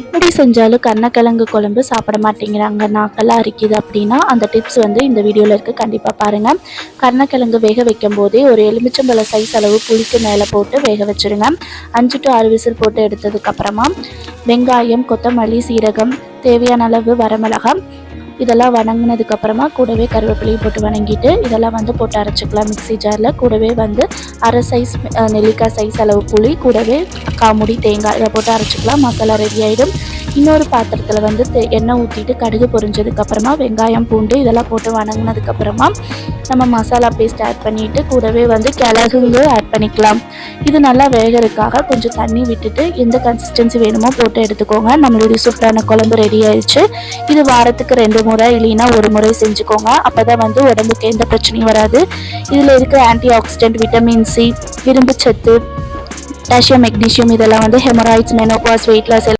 இப்படி செஞ்சாலும் கண்ணக்கிழங்கு குழம்பு சாப்பிட மாட்டேங்கிறாங்க. நாக்கெல்லாம் அரிக்குது அப்படின்னா அந்த டிப்ஸ் வந்து இந்த வீடியோவில் இருக்குது கண்டிப்பாக பாருங்கள் கண்ணக்கிழங்கு வேக வைக்கும் போதே ஒரு எலுமிச்சம்பழ சைஸ் அளவு புளிக்கு மேலே போட்டு வேக வச்சுருங்க. அஞ்சு டு ஆறு விசில் போட்டு எடுத்ததுக்கப்புறமா வெங்காயம் கொத்தமல்லி சீரகம் தேவையான அளவு வரமிளகாய் இதெல்லாம் வணங்கினதுக்கு அப்புறமா கூடவே கருவேப்பிலையும் போட்டு வணங்கிட்டு இதெல்லாம் வந்து போட்டு அரைச்சிக்கலாம் மிக்ஸி ஜாரில். கூடவே வந்து அரை சைஸ் நெல்லிக்காய் சைஸ் அளவு புளி கூடவே காமுடி தேங்காய் இதை போட்டு அரைச்சிக்கலாம். மசாலா ரெடி ஆகிடும் இன்னொரு பாத்திரத்தில் வந்து எண்ணெய் ஊற்றிட்டு கடுகு பொரிஞ்சதுக்கப்புறமா வெங்காயம் பூண்டு இதெல்லாம் போட்டு வணங்கினதுக்கப்புறமா நம்ம மசாலா பேஸ்ட் ஆட் பண்ணிட்டு கூடவே வந்து கிளகுங்க ஆட் பண்ணிக்கலாம். இது நல்லா வேகறதுக்காக கொஞ்சம் தண்ணி விட்டுட்டு எந்த கன்சிஸ்டன்சி வேணுமோ போட்டு எடுத்துக்கோங்க. நம்மளுடைய சூப்பரான குழம்பு ரெடி ஆயிடுச்சு. இது வாரத்துக்கு ரெண்டு முறை இல்லைன்னா ஒரு முறை செஞ்சுக்கோங்க. அப்பதான் வந்து உடம்புக்கு எந்த பிரச்சனையும் வராது. இதில் இருக்கிற ஆன்டி ஆக்சிடென்ட் விட்டமின் சி இரும்பு சத்து பொட்டாசியம் மெக்னீஷியம் இதெல்லாம் வந்து ஹெமராய்ட்ஸ் மெனோபாஸ் வெயிட் லாஸ்